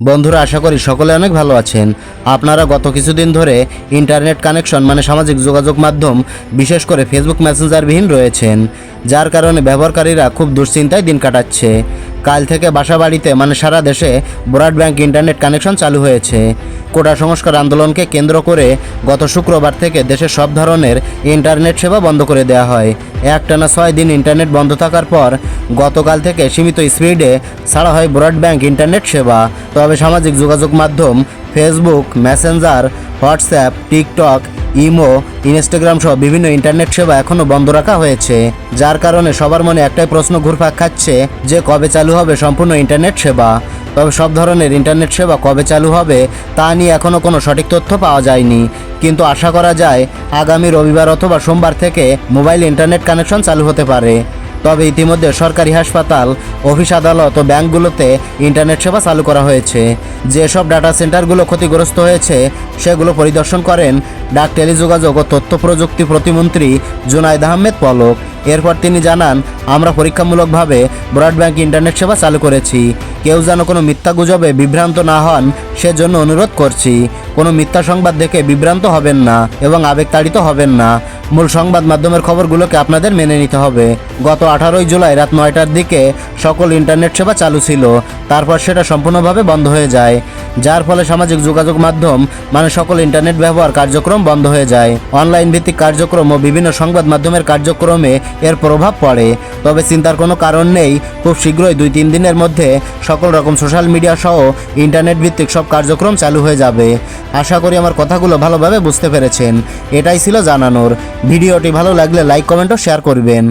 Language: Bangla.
বন্ধুরা, আশা করি সকলে অনেক ভালো আছেন। আপনারা গত কিছুদিন ধরে ইন্টারনেট কানেকশন মানে সামাজিক যোগাযোগ মাধ্যম, বিশেষ করে ফেসবুক মেসেঞ্জারবিহীন রয়েছেন। যার কারণে ব্যবহারকারীরা খুব দুশ্চিন্তায় দিন কাটাচ্ছে। কাল থেকে বাসা বাড়িতে মানে সারা দেশে ব্রডব্যান্ড ইন্টারনেট কানেকশন চালু হয়েছে। কোটা সংস্কার আন্দোলনকে কেন্দ্র করে গত শুক্রবার থেকে দেশে সব ধরনের ইন্টারনেট সেবা বন্ধ করে দেওয়া হয়। একটানা ছয় দিন ইন্টারনেট বন্ধ থাকার পর গতকাল থেকে সীমিত স্পিডে ছাড়া হয় ব্রডব্যান্ড ইন্টারনেট সেবা। তবে সামাজিক যোগাযোগ মাধ্যম, Facebook, Messenger WhatsApp, TikTok, imo, Instagram সহ বিভিন্ন ইন্টারনেট সেবা এখনও বন্ধ রাখা হয়েছে, যার কারণে সবার মনে একটাই প্রশ্ন ঘুরপাক খাচ্ছে যে কবে চালু হবে সম্পূর্ণ ইন্টারনেট সেবা। তবে সব ধরনের ইন্টারনেট সেবা কবে চালু হবে তা নিয়ে এখনও কোনো সঠিক তথ্য পাওয়া যায়নি। কিন্তু আশা করা যায়, আগামী রবিবার অথবা সোমবার থেকে মোবাইল ইন্টারনেট কানেকশন চালু হতে পারে। তবে ইতিমধ্যে সরকারি হাসপাতাল, অফিস আদালত ও ব্যাংকগুলোতে ইন্টারনেট সেবা চালু করা হয়েছে। যেসব ডাটা সেন্টারগুলো ক্ষতিগ্রস্ত হয়েছে, সেগুলো পরিদর্শন করেন ডাক টেলিযোগাযোগ ও তথ্য প্রযুক্তি প্রতিমন্ত্রী জুনায়দ আহমেদ পলক। এরপর তিনি জানান, আমরা পরীক্ষামূলকভাবে ব্রডব্যান্ড ইন্টারনেট সেবা চালু করেছি। কেউ যেন কোনো মিথ্যা গুজবে বিভ্রান্ত না হন, সেজন্য অনুরোধ করছি। কোনো মিথ্যা সংবাদ দেখে বিভ্রান্ত হবেন না এবং আবেগতাড়িত হবেন না। মূল সংবাদ মাধ্যমের খবরগুলোকে আপনাদের মেনে নিতে হবে। গত আঠারোই জুলাই রাত নয়টার দিকে সকল ইন্টারনেট সেবা চালু ছিল। তারপর সেটা সম্পূর্ণভাবে বন্ধ হয়ে যায়। যার ফলে সামাজিক যোগাযোগ মাধ্যম মানে সকল ইন্টারনেট ব্যবহার কার্যক্রম বন্ধ হয়ে যায়। অনলাইন ভিত্তিক কার্যক্রম ও বিভিন্ন সংবাদ মাধ্যমের কার্যক্রমে এর প্রভাব পড়ে। তবে চিন্তার কোনো কারণ নেই, খুব শীঘ্রই দুই তিন দিনের মধ্যে সকল রকম সোশ্যাল মিডিয়া সহ ইন্টারনেট ভিত্তিক সব কার্যক্রম চালু হয়ে যাবে। আশা করি আমার কথাগুলো ভালোভাবে বুঝতে পেরেছেন। এটাই ছিল জানানোর। ভিডিওটি ভালো লাগলে লাইক, কমেন্ট ও শেয়ার করবেন।